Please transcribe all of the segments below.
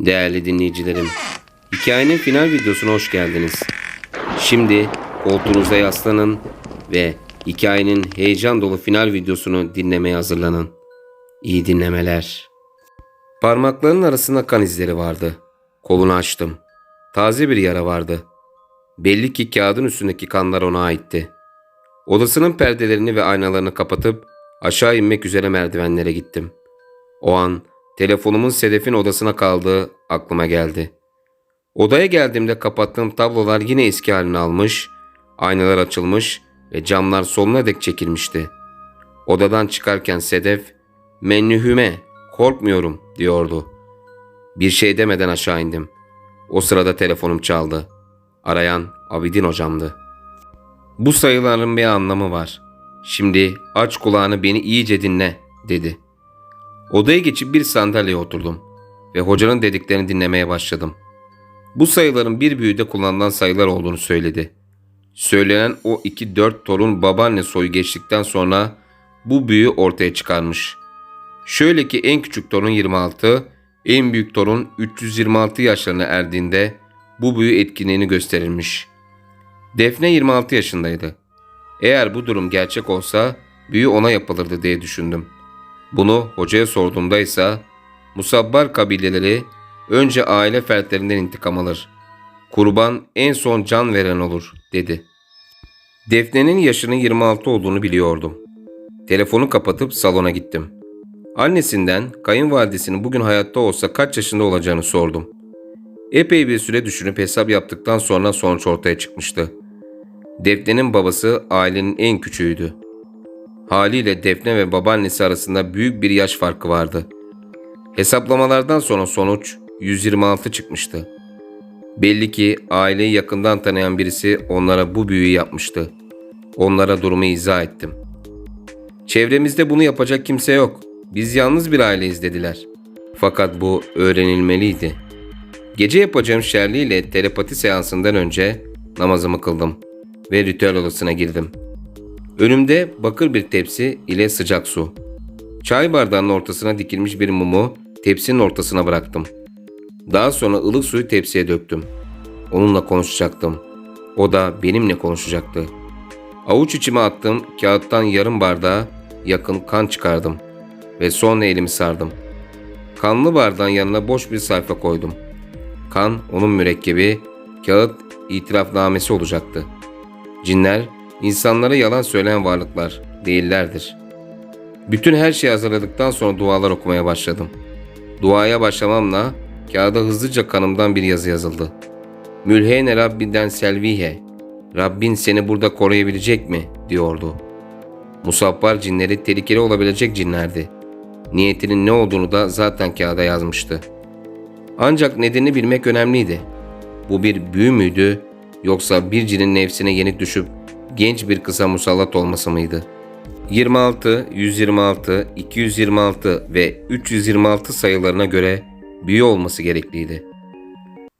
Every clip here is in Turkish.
Değerli dinleyicilerim, hikayenin final videosuna hoş geldiniz. Şimdi koltuğunuza yaslanın ve hikayenin heyecan dolu final videosunu dinlemeye hazırlanın. İyi dinlemeler. Parmaklarının arasında kan izleri vardı. Kolunu açtım. Taze bir yara vardı. Belli ki kağıdın üstündeki kanlar ona aitti. Odasının perdelerini ve aynalarını kapatıp aşağı inmek üzere merdivenlere gittim. O an telefonumun Sedef'in odasına kaldığı aklıma geldi. Odaya geldiğimde kapattığım tablolar yine eski halini almış, aynalar açılmış ve camlar sonuna dek çekilmişti. Odadan çıkarken Sedef, "Menühüme, korkmuyorum." diyordu. Bir şey demeden aşağı indim. O sırada telefonum çaldı. Arayan Abidin hocamdı. Bu sayıların bir anlamı var. Şimdi aç kulağını beni iyice dinle dedi. Odaya geçip bir sandalyeye oturdum ve hocanın dediklerini dinlemeye başladım. Bu sayıların bir büyüde kullanılan sayılar olduğunu söyledi. Söylenen o iki dört torun babaanne soyu geçtikten sonra bu büyü ortaya çıkarmış. Şöyle ki en küçük torun 26, en büyük torun 326 yaşlarına erdiğinde bu büyü etkinliğini gösterilmiş. Defne 26 yaşındaydı. Eğer bu durum gerçek olsa büyü ona yapılırdı diye düşündüm. Bunu hocaya sorduğumda ise Musabbar kabileleri önce aile fertlerinden intikam alır. Kurban en son can veren olur dedi. Defne'nin yaşının 26 olduğunu biliyordum. Telefonu kapatıp salona gittim. Annesinden kayınvalidesinin bugün hayatta olsa kaç yaşında olacağını sordum. Epey bir süre düşünüp hesap yaptıktan sonra sonuç ortaya çıkmıştı. Defne'nin babası ailenin en küçüğüydü. Haliyle Defne ve babaannesi arasında büyük bir yaş farkı vardı. Hesaplamalardan sonra sonuç 126 çıkmıştı. Belli ki aileyi yakından tanıyan birisi onlara bu büyüyü yapmıştı. Onlara durumu izah ettim. Çevremizde bunu yapacak kimse yok. Biz yalnız bir aileyiz dediler. Fakat bu öğrenilmeliydi. Gece yapacağım Şerli ile telepati seansından önce namazımı kıldım ve ritüel odasına girdim. Önümde bakır bir tepsi ile sıcak su. Çay bardağının ortasına dikilmiş bir mumu tepsinin ortasına bıraktım. Daha sonra ılık suyu tepsiye döktüm. Onunla konuşacaktım. O da benimle konuşacaktı. Avuç içime attığım kağıttan yarım bardağa yakın kan çıkardım ve sonra elimi sardım. Kanlı bardağın yanına boş bir sayfa koydum. Kan onun mürekkebi, kağıt itirafnamesi olacaktı. Cinler insanlara yalan söyleyen varlıklar değillerdir. Bütün her şeyi hazırladıktan sonra dualar okumaya başladım. Duaya başlamamla kağıda hızlıca kanımdan bir yazı yazıldı. Mülheyne Rabbinden selvihe. Rabbin seni burada koruyabilecek mi? diyordu. Musabbar cinleri tehlikeli olabilecek cinlerdi. Niyetinin ne olduğunu da zaten kağıda yazmıştı. Ancak nedenini bilmek önemliydi. Bu bir büyü müydü yoksa bir cinin nefsine yenik düşüp genç bir kıza musallat olması mıydı? 26, 126, 226 ve 326 sayılarına göre büyü olması gerekliydi.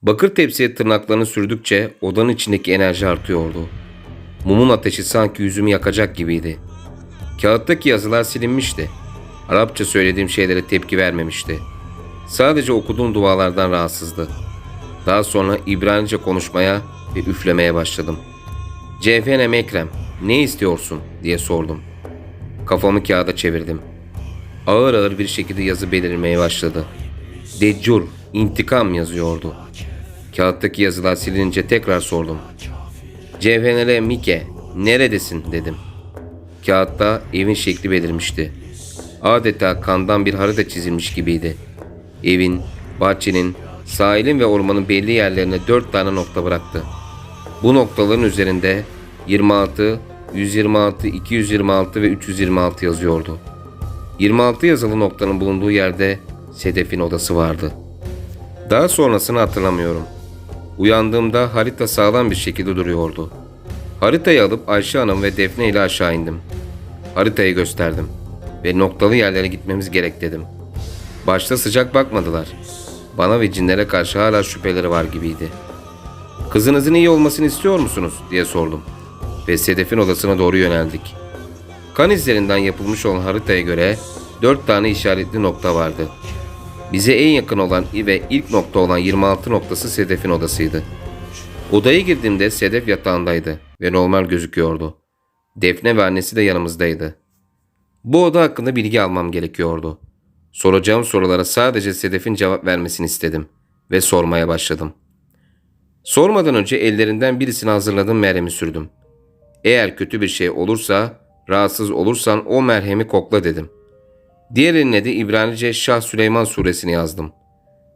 Bakır tepsiye tırnaklarını sürdükçe odanın içindeki enerji artıyordu. Mumun ateşi sanki yüzümü yakacak gibiydi. Kağıttaki yazılar silinmişti. Arapça söylediğim şeylere tepki vermemişti. Sadece okuduğum dualardan rahatsızdı. Daha sonra İbranice konuşmaya ve üflemeye başladım. Cevhene Mekrem, ne istiyorsun diye sordum. Kafamı kağıda çevirdim. Ağır ağır bir şekilde yazı belirmeye başladı. Deccur, intikam yazıyordu. Kağıttaki yazılar silince tekrar sordum. Cevhenere Mike, neredesin dedim. Kağıtta evin şekli belirmişti. Adeta kandan bir harita çizilmiş gibiydi. Evin, bahçenin, sahilin ve ormanın belli yerlerine dört tane nokta bıraktı. Bu noktaların üzerinde 26, 126, 226 ve 326 yazıyordu. 26 yazılı noktanın bulunduğu yerde Sedef'in odası vardı. Daha sonrasını hatırlamıyorum. Uyandığımda harita sağlam bir şekilde duruyordu. Haritayı alıp Ayşe Hanım ve Defne ile aşağı indim. Haritayı gösterdim ve noktalı yerlere gitmemiz gerek dedim. Başta sıcak bakmadılar. Bana ve cinlere karşı hala şüpheleri var gibiydi. Kızınızın iyi olmasını istiyor musunuz diye sordum. Ve Sedef'in odasına doğru yöneldik. Kan izlerinden yapılmış olan haritaya göre dört tane işaretli nokta vardı. Bize en yakın olan ve ilk nokta olan 26 noktası Sedef'in odasıydı. Odaya girdiğimde Sedef yatağındaydı ve normal gözüküyordu. Defne ve annesi de yanımızdaydı. Bu oda hakkında bilgi almam gerekiyordu. Soracağım sorulara sadece Sedef'in cevap vermesini istedim ve sormaya başladım. Sormadan önce ellerinden birisini hazırladım merhemi sürdüm. Eğer kötü bir şey olursa, rahatsız olursan o merhemi kokla dedim. Diğer eline de İbranice Şah Süleyman suresini yazdım.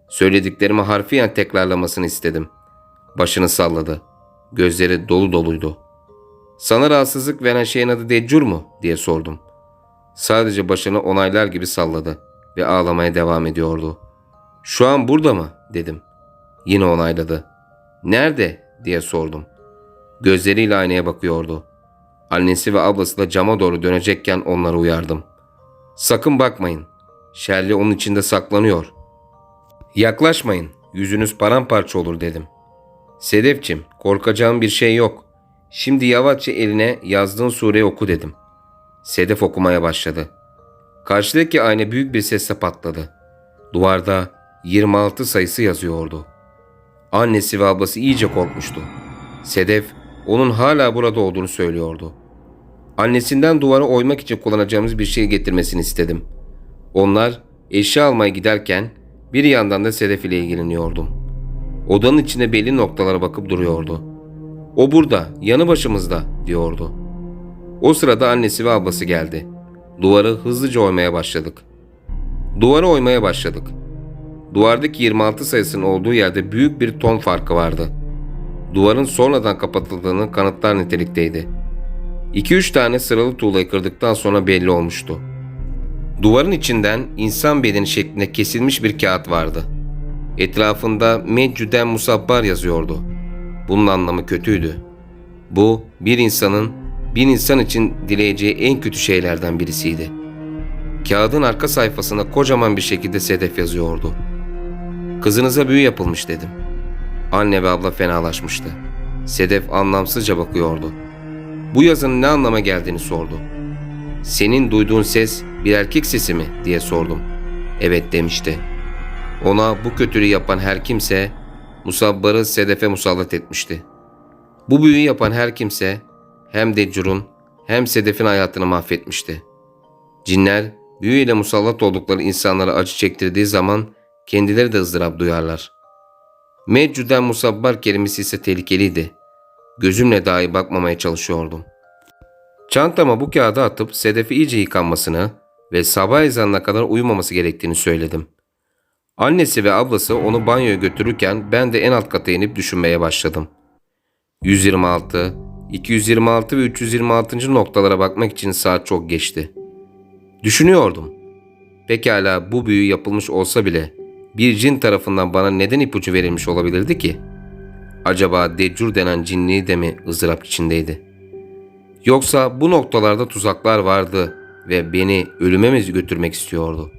Söylediklerimi harfiyen tekrarlamasını istedim. Başını salladı. Gözleri dolu doluydu. Sana rahatsızlık veren şeyin adı Deccur mu? diye sordum. Sadece başını onaylar gibi salladı ve ağlamaya devam ediyordu. Şu an burada mı? dedim. Yine onayladı. Nerede? diye sordum. Gözleriyle aynaya bakıyordu. Annesi ve ablası da cama doğru dönecekken onları uyardım. Sakın bakmayın. Şerli onun içinde saklanıyor. Yaklaşmayın. Yüzünüz paramparça olur dedim. Sedefçim, korkacağım bir şey yok. Şimdi yavaşça eline yazdığın sureyi oku dedim. Sedef okumaya başladı. Karşıdaki ayna büyük bir sesle patladı. Duvarda 26 sayısı yazıyordu. Annesi ve ablası iyice korkmuştu. Sedef onun hala burada olduğunu söylüyordu. Annesinden duvara oymak için kullanacağımız bir şey getirmesini istedim. Onlar eşya almaya giderken bir yandan da Sedef ile ilgileniyordum. Odanın içinde belli noktalara bakıp duruyordu. O burada, yanı başımızda diyordu. O sırada annesi ve ablası geldi. Duvarı hızlıca oymaya başladık. Duvarı oymaya başladık. Duvardaki 26 sayısının olduğu yerde büyük bir ton farkı vardı. Duvarın sonradan kapatıldığını kanıtlar nitelikteydi. 2-3 tane sıralı tuğlayı kırdıktan sonra belli olmuştu. Duvarın içinden insan bedeni şeklinde kesilmiş bir kağıt vardı. Etrafında Meccüden Musabbar yazıyordu. Bunun anlamı kötüydü. Bu bir insanın bir insan için dileyeceği en kötü şeylerden birisiydi. Kağıdın arka sayfasında kocaman bir şekilde sedef yazıyordu. Kızınıza büyü yapılmış dedim. Anne ve abla fenalaşmıştı. Sedef anlamsızca bakıyordu. Bu yazının ne anlama geldiğini sordu. Senin duyduğun ses bir erkek sesi mi diye sordum. Evet demişti. Ona bu kötülüğü yapan her kimse Musabbar'ı Sedef'e musallat etmişti. Bu büyüyü yapan her kimse hem Decur'un hem Sedef'in hayatını mahvetmişti. Cinler büyüyle musallat oldukları insanlara acı çektirdiği zaman kendileri de ızdırap duyarlar. Meccüden musabbar kelimesi ise tehlikeliydi. Gözümle dahi bakmamaya çalışıyordum. Çantama bu kağıdı atıp Sedef'i iyice yıkanmasını ve sabah ezanına kadar uyumaması gerektiğini söyledim. Annesi ve ablası onu banyoya götürürken ben de en alt kata inip düşünmeye başladım. 126, 226 ve 326. noktalara bakmak için saat çok geçti. Düşünüyordum. Pekala bu büyü yapılmış olsa bile bir cin tarafından bana neden ipucu verilmiş olabilirdi ki? Acaba Decur denen cinliği de mi ızdırap içindeydi? Yoksa bu noktalarda tuzaklar vardı ve beni ölüme götürmek istiyordu?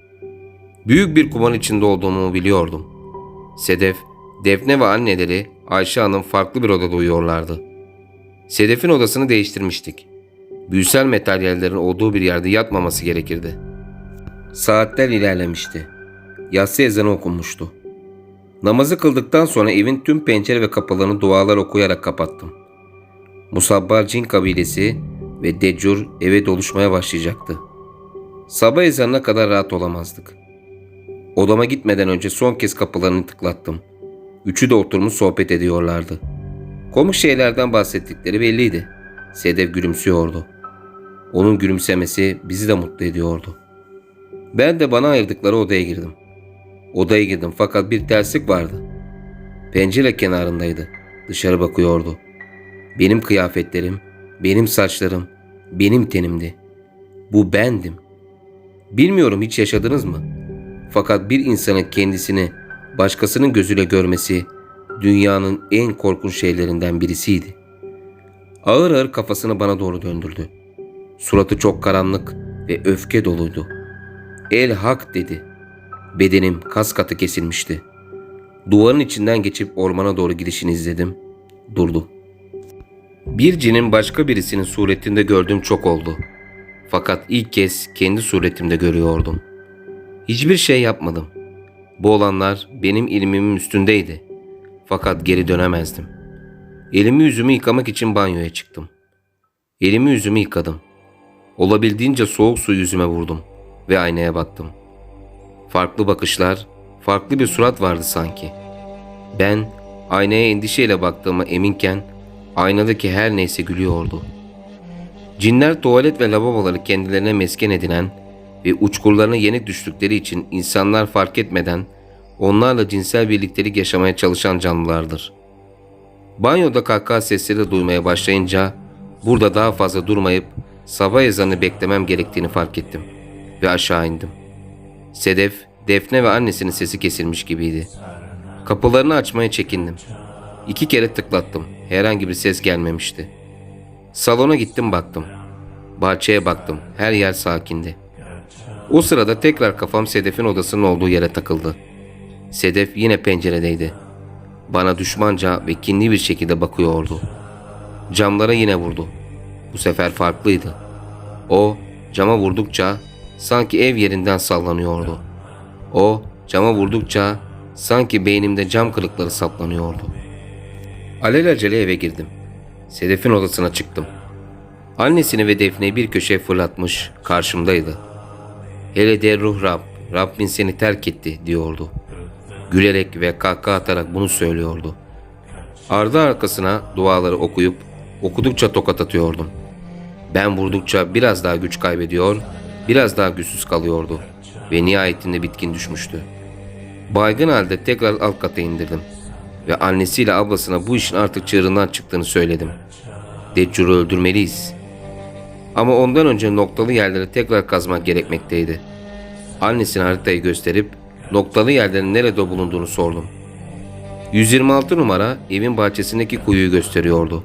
Büyük bir kuman içinde olduğumu biliyordum. Sedef, Defne ve anneleri Ayşe Hanım farklı bir odada uyuyorlardı. Sedef'in odasını değiştirmiştik. Büyüsel materyallerin olduğu bir yerde yatmaması gerekirdi. Saatler ilerlemişti. Yatsı ezanı okunmuştu. Namazı kıldıktan sonra evin tüm pencere ve kapılarını dualar okuyarak kapattım. Musabbar cin kabilesi ve Decur eve doluşmaya başlayacaktı. Sabah ezanına kadar rahat olamazdık. Odama gitmeden önce son kez kapılarını tıklattım. Üçü de oturmuş sohbet ediyorlardı. Komik şeylerden bahsettikleri belliydi. Sedef gülümsüyordu. Onun gülümsemesi bizi de mutlu ediyordu. Ben de bana ayırdıkları odaya girdim. Odaya girdim fakat bir terslik vardı. Pencere kenarındaydı. Dışarı bakıyordu. Benim kıyafetlerim, benim saçlarım, benim tenimdi. Bu bendim. Bilmiyorum hiç yaşadınız mı? Fakat bir insanın kendisini başkasının gözüyle görmesi dünyanın en korkunç şeylerinden birisiydi. Ağır ağır kafasını bana doğru döndürdü. Suratı çok karanlık ve öfke doluydu. El hak dedi. Bedenim kas katı kesilmişti. Duvarın içinden geçip ormana doğru gidişini izledim. Durdum. Bir cinin başka birisinin suretinde gördüğüm çok oldu. Fakat ilk kez kendi suretimde görüyordum. Hiçbir şey yapmadım. Bu olanlar benim ilmimin üstündeydi. Fakat geri dönemezdim. Elimi yüzümü yıkamak için banyoya çıktım. Elimi yüzümü yıkadım. Olabildiğince soğuk su yüzüme vurdum ve aynaya baktım. Farklı bakışlar, farklı bir surat vardı sanki. Ben aynaya endişeyle baktığıma eminken aynadaki her neyse gülüyordu. Cinler tuvalet ve lavaboları kendilerine mesken edinen ve uçkurlarına yenik düştükleri için insanlar fark etmeden onlarla cinsel birliktelik yaşamaya çalışan canlılardır. Banyoda kahkaha sesleri duymaya başlayınca burada daha fazla durmayıp sabah ezanı beklemem gerektiğini fark ettim ve aşağı indim. Sedef, Defne ve annesinin sesi kesilmiş gibiydi. Kapılarını açmaya çekindim. İki kere tıklattım. Herhangi bir ses gelmemişti. Salona gittim baktım. Bahçeye baktım. Her yer sakindi. O sırada tekrar kafam Sedef'in odasının olduğu yere takıldı. Sedef yine penceredeydi. Bana düşmanca ve kinli bir şekilde bakıyordu. Camlara yine vurdu. Bu sefer farklıydı. O cama vurdukça sanki ev yerinden sallanıyordu. O cama vurdukça sanki beynimde cam kırıkları saplanıyordu. Alelacele eve girdim. Sedef'in odasına çıktım. Annesini ve Defne'yi bir köşeye fırlatmış karşımdaydı. Hele de ruh Rab, Rabbin seni terk etti diyordu. Gülerek ve kahkaha atarak bunu söylüyordu. Ardı arkasına duaları okuyup okudukça tokat atıyordum. Ben vurdukça biraz daha güç kaybediyor, biraz daha güçsüz kalıyordu ve nihayetinde bitkin düşmüştü. Baygın halde tekrar alt kata indirdim ve annesiyle ablasına bu işin artık çığırından çıktığını söyledim. Deccur'u öldürmeliyiz. Ama ondan önce noktalı yerleri tekrar kazmak gerekmekteydi. Annesine haritayı gösterip noktalı yerlerin nerede bulunduğunu sordum. 126 numara evin bahçesindeki kuyuyu gösteriyordu.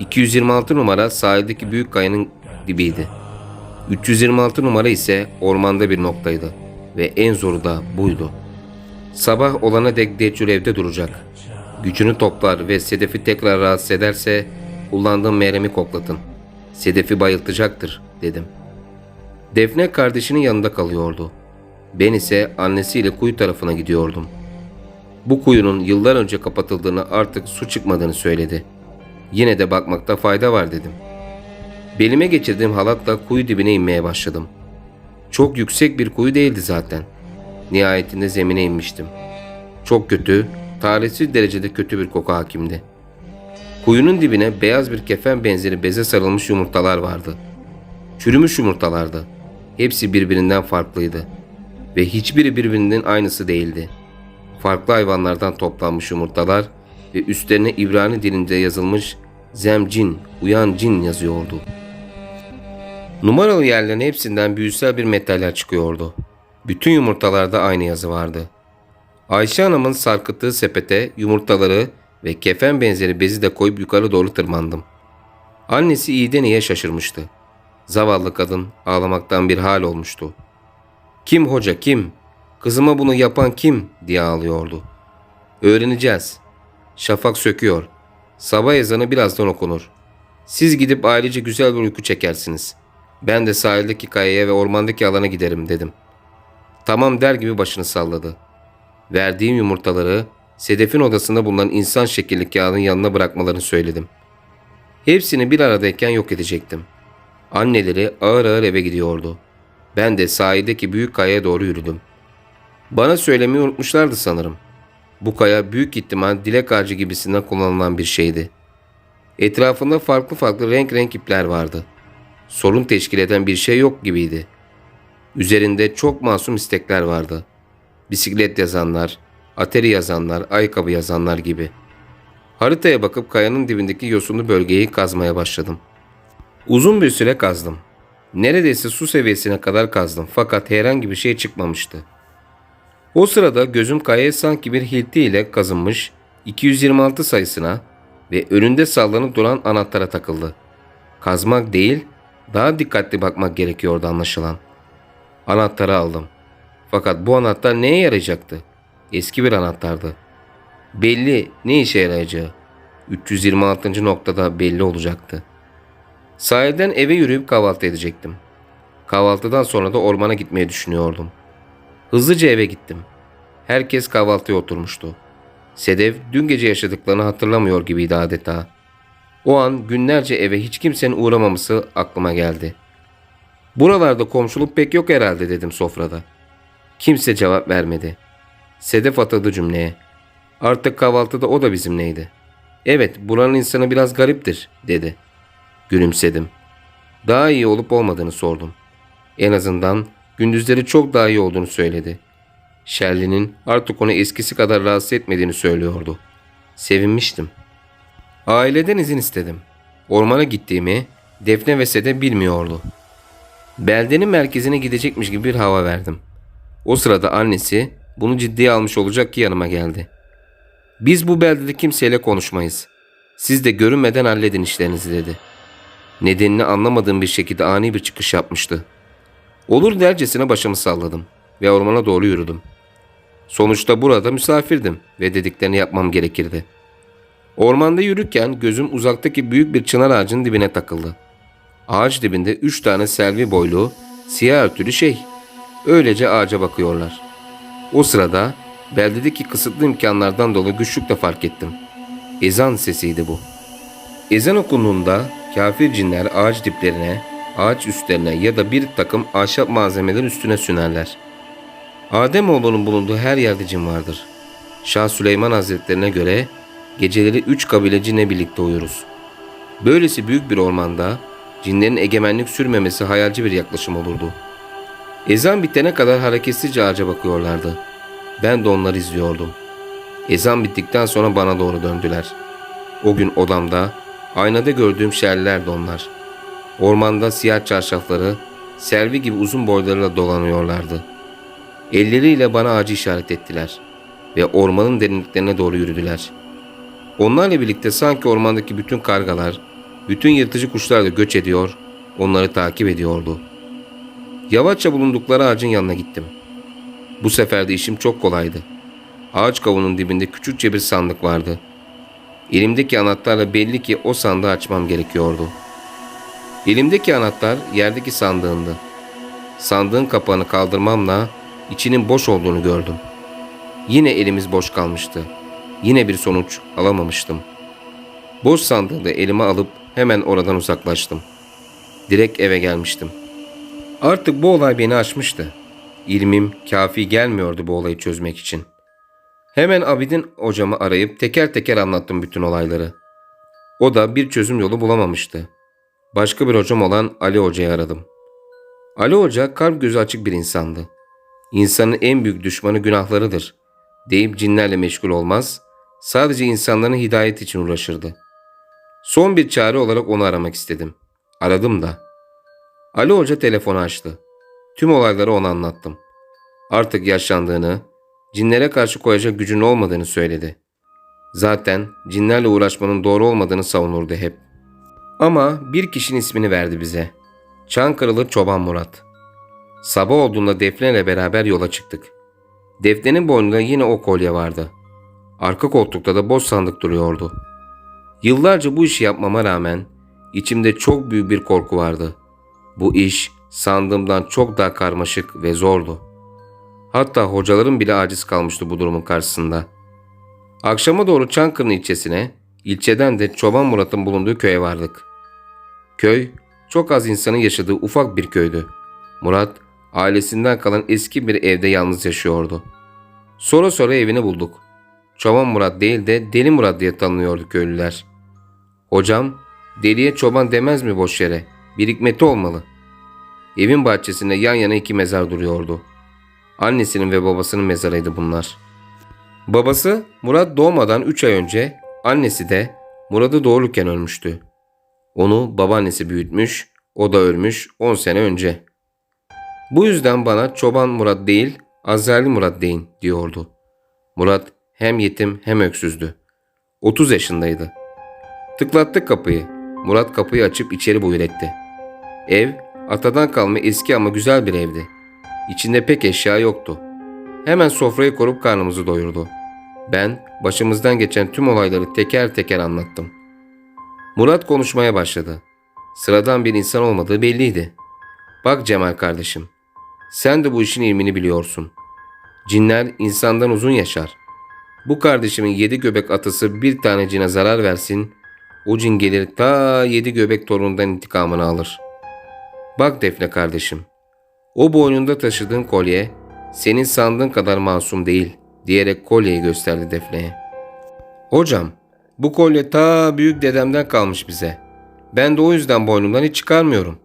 226 numara sahildeki büyük kayanın dibiydi. 326 numara ise ormanda bir noktaydı ve en zoru da buydu. Sabah olana dek Deccal evde duracak. Gücünü toplar ve Sedef'i tekrar rahatsız ederse kullandığım meremi koklatın. Sedef'i bayıltacaktır dedim. Defne kardeşinin yanında kalıyordu. Ben ise annesiyle kuyu tarafına gidiyordum. Bu kuyunun yıllar önce kapatıldığını artık su çıkmadığını söyledi. Yine de bakmakta fayda var dedim. Belime geçirdiğim halatla kuyu dibine inmeye başladım. Çok yüksek bir kuyu değildi zaten. Nihayetinde zemine inmiştim. Çok kötü, talihsiz derecede kötü bir koku hakimdi. Kuyunun dibine beyaz bir kefen benzeri beze sarılmış yumurtalar vardı. Çürümüş yumurtalardı. Hepsi birbirinden farklıydı. Ve hiçbiri birbirinin aynısı değildi. Farklı hayvanlardan toplanmış yumurtalar ve üstlerine İbrani dilinde yazılmış Zemcin, uyan cin yazıyordu. Numaralı yerlerin hepsinden büyüsel bir metaller çıkıyordu. Bütün yumurtalarda aynı yazı vardı. Ayşe Hanım'ın sarkıttığı sepete yumurtaları ve kefen benzeri bezi de koyup yukarı doğru tırmandım. Annesi iyiden iyiye şaşırmıştı. Zavallı kadın ağlamaktan bir hal olmuştu. Kim hoca kim? Kızıma bunu yapan kim? diye ağlıyordu. Öğreneceğiz. Şafak söküyor. Sabah ezanı birazdan okunur. Siz gidip ailece güzel bir uyku çekersiniz. Ben de sahildeki kayaya ve ormandaki alana giderim dedim. Tamam der gibi başını salladı. Verdiğim yumurtaları Sedef'in odasında bulunan insan şekilli kağıdın yanına bırakmalarını söyledim. Hepsini bir aradayken yok edecektim. Anneleri ağır ağır eve gidiyordu. Ben de sahildeki büyük kayaya doğru yürüdüm. Bana söylemeyi unutmuşlardı sanırım. Bu kaya büyük ihtimal dilek ağacı gibisinden kullanılan bir şeydi. Etrafında farklı farklı renk renk ipler vardı. Sorun teşkil eden bir şey yok gibiydi. Üzerinde çok masum istekler vardı. Bisiklet yazanlar, ateri yazanlar, ayakkabı yazanlar gibi. Haritaya bakıp kayanın dibindeki yosunlu bölgeyi kazmaya başladım. Uzun bir süre kazdım. Neredeyse su seviyesine kadar kazdım fakat herhangi bir şey çıkmamıştı. O sırada gözüm kayaya sanki bir hilti ile kazınmış 226 sayısına ve önünde sallanıp duran anahtara takıldı. Kazmak değil, daha dikkatli bakmak gerekiyordu anlaşılan. Anahtarı aldım. Fakat bu anahtar neye yarayacaktı? Eski bir anahtardı. Belli ne işe yarayacağı. 326. noktada belli olacaktı. Sahilden eve yürüyüp kahvaltı edecektim. Kahvaltıdan sonra da ormana gitmeyi düşünüyordum. Hızlıca eve gittim. herkes kahvaltıya oturmuştu. Sedef dün gece yaşadıklarını hatırlamıyor gibiydi adeta. O an günlerce eve hiç kimsenin uğramaması aklıma geldi. Buralarda komşuluk pek yok herhalde dedim sofrada. Kimse cevap vermedi. Sedef atadı cümleye. Artık kahvaltıda o da bizimleydi. Evet buranın insanı biraz gariptir dedi. Gülümsedim. Daha iyi olup olmadığını sordum. En azından gündüzleri çok daha iyi olduğunu söyledi. Shirley'nin artık onu eskisi kadar rahatsız etmediğini söylüyordu. Sevinmiştim. Aileden izin istedim. Ormana gittiğimi Defne ve Sede bilmiyordu. Beldenin merkezine gidecekmiş gibi bir hava verdim. O sırada annesi bunu ciddiye almış olacak ki yanıma geldi. Biz bu beldede kimseyle konuşmayız. Siz de görünmeden halledin işlerinizi dedi. Nedenini anlamadığım bir şekilde ani bir çıkış yapmıştı. Olur dercesine başımı salladım ve ormana doğru yürüdüm. Sonuçta burada misafirdim ve dediklerini yapmam gerekirdi. Ormanda yürürken gözüm uzaktaki büyük bir çınar ağacının dibine takıldı. Ağaç dibinde üç tane selvi boylu, siyah örtülü şey. Öylece ağaca bakıyorlar. O sırada beldedeki kısıtlı imkanlardan dolayı güçlükle fark ettim. Ezan sesiydi bu. Ezan okunduğunda kafir cinler ağaç diplerine, ağaç üstlerine ya da bir takım ahşap malzemelerin üstüne sünerler. Ademoğlunun bulunduğu her yerde cin vardır. Şah Süleyman Hazretlerine göre geceleri üç kabile cinle birlikte uyuruz. Böylesi büyük bir ormanda cinlerin egemenlik sürmemesi hayalci bir yaklaşım olurdu. Ezan bitene kadar hareketsizce ağaca bakıyorlardı. Ben de onları izliyordum. Ezan bittikten sonra bana doğru döndüler. O gün odamda aynada gördüğüm şerlilerdi onlar. Ormanda siyah çarşafları, servi gibi uzun boylarıyla dolanıyorlardı. Elleriyle bana ağacı işaret ettiler ve ormanın derinliklerine doğru yürüdüler. Onlarla birlikte sanki ormandaki bütün kargalar, bütün yırtıcı kuşlar da göç ediyor, onları takip ediyordu. Yavaşça bulundukları ağacın yanına gittim. Bu sefer de işim çok kolaydı. Ağaç kavunun dibinde küçükçe bir sandık vardı. Elimdeki anahtarla belli ki o sandığı açmam gerekiyordu. Elimdeki anahtar yerdeki sandığındı. Sandığın kapağını kaldırmamla içinin boş olduğunu gördüm. Yine elimiz boş kalmıştı. Yine bir sonuç alamamıştım. Boş sandığı da elime alıp hemen oradan uzaklaştım. Direkt eve gelmiştim. Artık bu olay beni aşmıştı. İlmim kafi gelmiyordu bu olayı çözmek için. Hemen Abidin hocamı arayıp teker teker anlattım bütün olayları. O da bir çözüm yolu bulamamıştı. Başka bir hocam olan Ali Hoca'yı aradım. Ali Hoca kalp gözü açık bir insandı. İnsanın en büyük düşmanı günahlarıdır deyip cinlerle meşgul olmaz, sadece insanların hidayet için uğraşırdı. Son bir çare olarak onu aramak istedim. Aradım da. Ali Hoca telefonu açtı. Tüm olayları ona anlattım. Artık yaşlandığını, cinlere karşı koyacak gücün olmadığını söyledi. Zaten cinlerle uğraşmanın doğru olmadığını savunurdu hep. Ama bir kişinin ismini verdi bize. Çankırılı Çoban Murat. Sabah olduğunda Defne ile beraber yola çıktık. Defne'nin boynunda yine o kolye vardı. Arka koltukta da boş sandık duruyordu. Yıllarca bu işi yapmama rağmen içimde çok büyük bir korku vardı. Bu iş sandığımdan çok daha karmaşık ve zordu. Hatta hocalarım bile aciz kalmıştı bu durumun karşısında. Akşama doğru Çankırı ilçesine, ilçeden de Çoban Murat'ın bulunduğu köye vardık. Köy, çok az insanın yaşadığı ufak bir köydü. Murat, ailesinden kalan eski bir evde yalnız yaşıyordu. Sonra sonra evini bulduk. Çoban Murat değil de Deli Murat diye tanınıyordu köylüler. Hocam, deliye çoban demez mi boş yere? Bir hikmeti olmalı. Evin bahçesinde yan yana iki mezar duruyordu. Annesinin ve babasının mezarıydı bunlar. Babası Murat doğmadan 3 ay önce, annesi de Murat'ı doğururken ölmüştü. Onu babaannesi büyütmüş, o da ölmüş 10 sene önce. Bu yüzden bana Çoban Murat değil, Azrail Murat deyin diyordu. Murat hem yetim hem öksüzdü. 30 yaşındaydı. Tıklattık kapıyı. Murat kapıyı açıp içeri buyur etti. Ev atadan kalma eski ama güzel bir evdi. İçinde pek eşya yoktu. Hemen sofrayı korup karnımızı doyurdu. Ben başımızdan geçen tüm olayları teker teker anlattım. Murat konuşmaya başladı. Sıradan bir insan olmadığı belliydi. Bak Cemal kardeşim, sen de bu işin ilmini biliyorsun. Cinler insandan uzun yaşar. Bu kardeşimin yedi göbek atısı bir tane cine zarar versin, o cin gelir ta yedi göbek torunundan intikamını alır. Bak Defne kardeşim, o boynunda taşıdığın kolye senin sandığın kadar masum değil diyerek kolyeyi gösterdi Defne'ye. Hocam, bu kolye ta büyük dedemden kalmış bize. Ben de o yüzden boynumdan hiç çıkarmıyorum.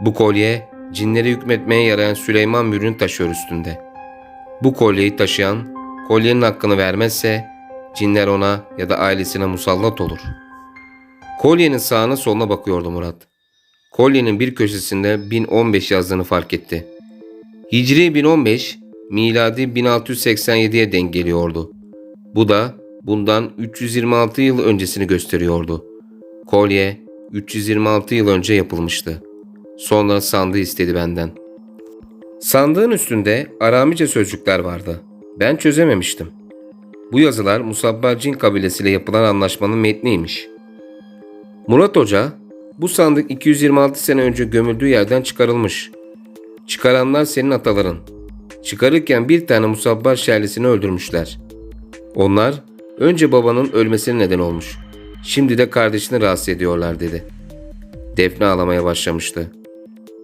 Bu kolye cinleri hükmetmeye yarayan Süleyman mürünü taşıyor üstünde. Bu kolyeyi taşıyan kolyenin hakkını vermezse cinler ona ya da ailesine musallat olur. Kolyenin sağına soluna bakıyordu Murat. Kolyenin bir köşesinde 1015 yazdığını fark etti. Hicri 1015, miladi 1687'ye denk geliyordu. Bu da bundan 326 yıl öncesini gösteriyordu. Kolye 326 yıl önce yapılmıştı. Sonra sandığı istedi benden. Sandığın üstünde Aramice sözcükler vardı. Ben çözememiştim. Bu yazılar Musabba Cin kabilesiyle yapılan anlaşmanın metniymiş. Murat Hoca, bu sandık 226 sene önce gömüldüğü yerden çıkarılmış. Çıkaranlar senin ataların. Çıkarırken bir tane Musabbar şerlisini öldürmüşler. Onlar önce babanın ölmesine neden olmuş. Şimdi de kardeşini rahatsız ediyorlar dedi. Defne ağlamaya başlamıştı.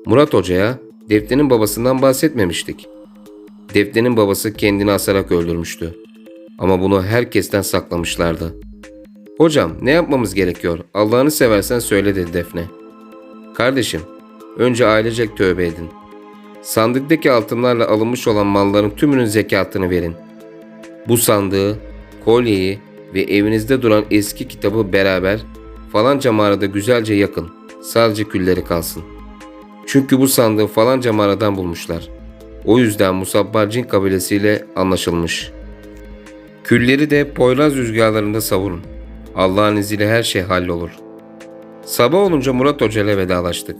Murat Hoca'ya Defne'nin babasından bahsetmemiştik. Defne'nin babası kendini asarak öldürmüştü. Ama bunu herkesten saklamışlardı. Hocam ne yapmamız gerekiyor? Allah'ını seversen söyle dedi Defne. Kardeşim, önce ailecek tövbe edin. Sandıktaki altınlarla alınmış olan malların tümünün zekatını verin. Bu sandığı, kolyeyi ve evinizde duran eski kitabı beraber falanca mağarada güzelce yakın. Sadece külleri kalsın. Çünkü bu sandığı falanca mağaradan bulmuşlar. O yüzden Musabbar Cin kabilesiyle anlaşılmış. Külleri de Poyraz rüzgarlarında savurun. Allah'ın izniyle her şey hallolur. Sabah olunca Murat Hoca ile vedalaştık.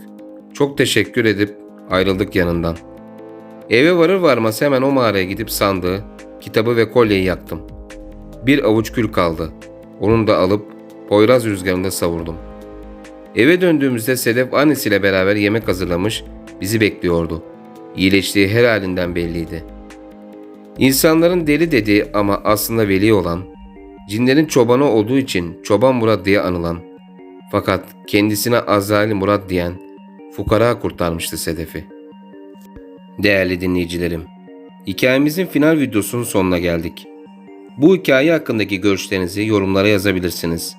Çok teşekkür edip ayrıldık yanından. Eve varır varmaz hemen o mağaraya gidip sandığı, kitabı ve kolyeyi yaktım. Bir avuç kül kaldı. Onu da alıp Poyraz rüzgarında savurdum. Eve döndüğümüzde Sedef annesiyle beraber yemek hazırlamış, bizi bekliyordu. İyileştiği her halinden belliydi. İnsanların deli dediği ama aslında veli olan, cinlerin çobanı olduğu için Çoban Murat diye anılan, fakat kendisine Azrail Murat diyen fukara kurtarmıştı Sedef'i. Değerli dinleyicilerim, hikayemizin final videosunun sonuna geldik. Bu hikaye hakkındaki görüşlerinizi yorumlara yazabilirsiniz.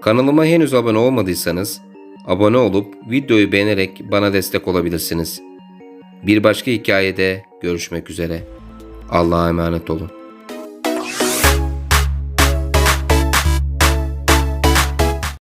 Kanalıma henüz abone olmadıysanız abone olup videoyu beğenerek bana destek olabilirsiniz. Bir başka hikayede görüşmek üzere. Allah'a emanet olun.